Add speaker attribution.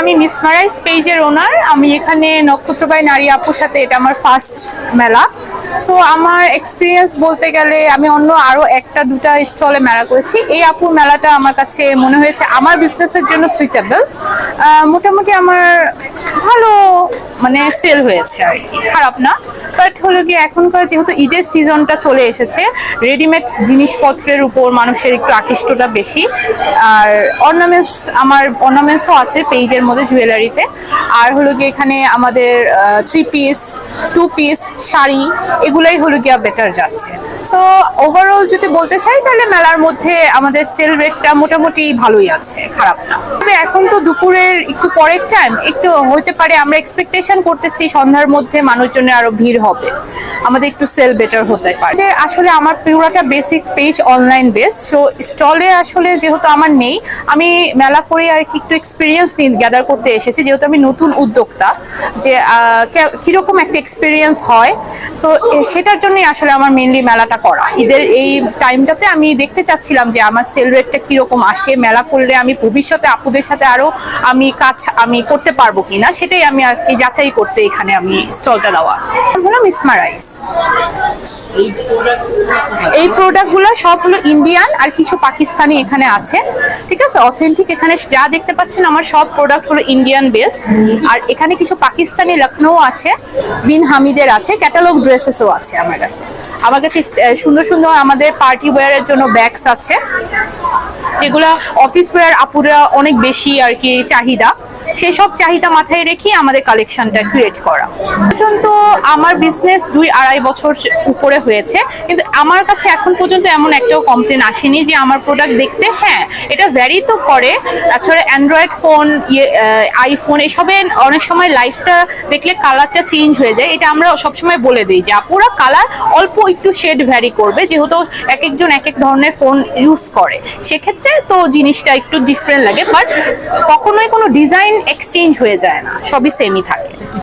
Speaker 1: আমি মিস মিসমারাইজ পেজের ওনার আমি এখানে নক্ষত্রবাই নারী আপুর সাথে এটা আমার ফার্স্ট মেলা। সো আমার এক্সপিরিয়েন্স বলতে গেলে আমি অন্য আরও একটা, দুটা স্টলে মেলা করেছি। এই আপুর মেলাটা আমার কাছে মনে হয়েছে আমার বিজনেসের জন্য সুইটেবল মোটামুটি আমার ভালো মানে সেল হয়েছে আর কি। খারাপ না বাট হলো গিয়ে এখনকার যেহেতু ঈদের সিজনটা চলে এসেছে রেডিমেড জিনিসপত্রের উপর মানুষের একটু আকৃষ্টটা বেশি। আর অর্নামেন্টস আমার অর্নামেন্টসও আছে পেজের মধ্যে জুয়েলারিতে আর হলো গিয়ে এখানে আমাদের three piece two piece sari, এগুলোই হলো গিয়া বেটার যাচ্ছে। সো ওভারঅল যদি বলতে চাই, তাহলে মেলার মধ্যে আমাদের সেল রেটটা মোটামুটি ভালোই আছে, খারাপ না। তবে এখন তো দুপুরের একটু পরের টাইম একটু হতে পারে, আমরা এক্সপেকটেশন করতেছি, সন্ধ্যার মধ্যে মানুষজনের আরও ভিড় হবে। আমাদের একটু সেল বেটার হতে পারে। আসলে আমার পুরোটা basic page online base so স্টলে আসলে যেহেতু আমার নেই, আমি মেলা করে আর কি একটু এক্সপিরিয়েন্স গ্যাদার করতে এসেছি। যেহেতু আমি নতুন উদ্যোক্তা, যে কীরকম একটা এক্সপিরিয়েন্স হয় সো সেটার জন্যই আসলে আমার মেনলি মেলাটা করা। ঈদের এই টাইমটাতে আমি দেখতে চাচ্ছিলাম যে আমার সেল রেটটা কীরকম আসে, মেলা করলে আমি ভবিষ্যতে আপুদের সাথে আরও আমি কাজ, আমি করতে পারব কিনা, সেটাই আমি আর কি যাচাই করতে এখানে আমি স্টলটা দেওয়া। হলো মিসমারাইজ এই প্রোডাক্টগুলো সব হলো ইন্ডিয়ান আর কিছু পাকিস্তানি এখানে আছে। ঠিক আছে? অথেন্টিক এখানে যা দেখতে পাচ্ছেন, আমার সব প্রোডাক্ট হলো ইন্ডিয়ান বেসড আর এখানে কিছু পাকিস্তানি লখনৌ আছে, বিন হামিদের আছে ক্যাটালগ ড্রেসেসও আছে আমার কাছে। আমার কাছে সুন্দর সুন্দর আমাদের পার্টি ওয়্যারের জন্য ব্যাগস আছে। যেগুলো অফিস ওয়্যার আপুরা অনেক বেশি আর কি চাহিদা। সেই সব চাহিদা মাথায় রেখে আমাদের কালেকশনটা ক্রিয়েট করা। পর্যন্ত আমার বিজনেস দুই আড়াই বছর উপরে হয়েছে, কিন্তু আমার কাছে এখন পর্যন্ত এমন একটাও কমপ্লেন আসেনি যে আমার প্রোডাক্ট দেখতে হ্যাঁ এটা ভ্যারি তো করে। আসলে অ্যান্ড্রয়েড ফোন আইফোন এসবে অনেক সময় লাইফটা দেখলে কালারটা চেঞ্জ হয়ে যায়। এটা আমরা সবসময় বলে দিই যে, আপুরা কালার অল্প একটু শেড ভ্যারি করবে, যেহেতু এক একজন এক এক ধরনের ফোন ইউজ করে। সেক্ষেত্রে তো জিনিসটা একটু ডিফারেন্ট লাগে বাট কখনোই কোনো ডিজাইন এক্সচেঞ্জ হয়ে যায় না সবই সেমই থাকে।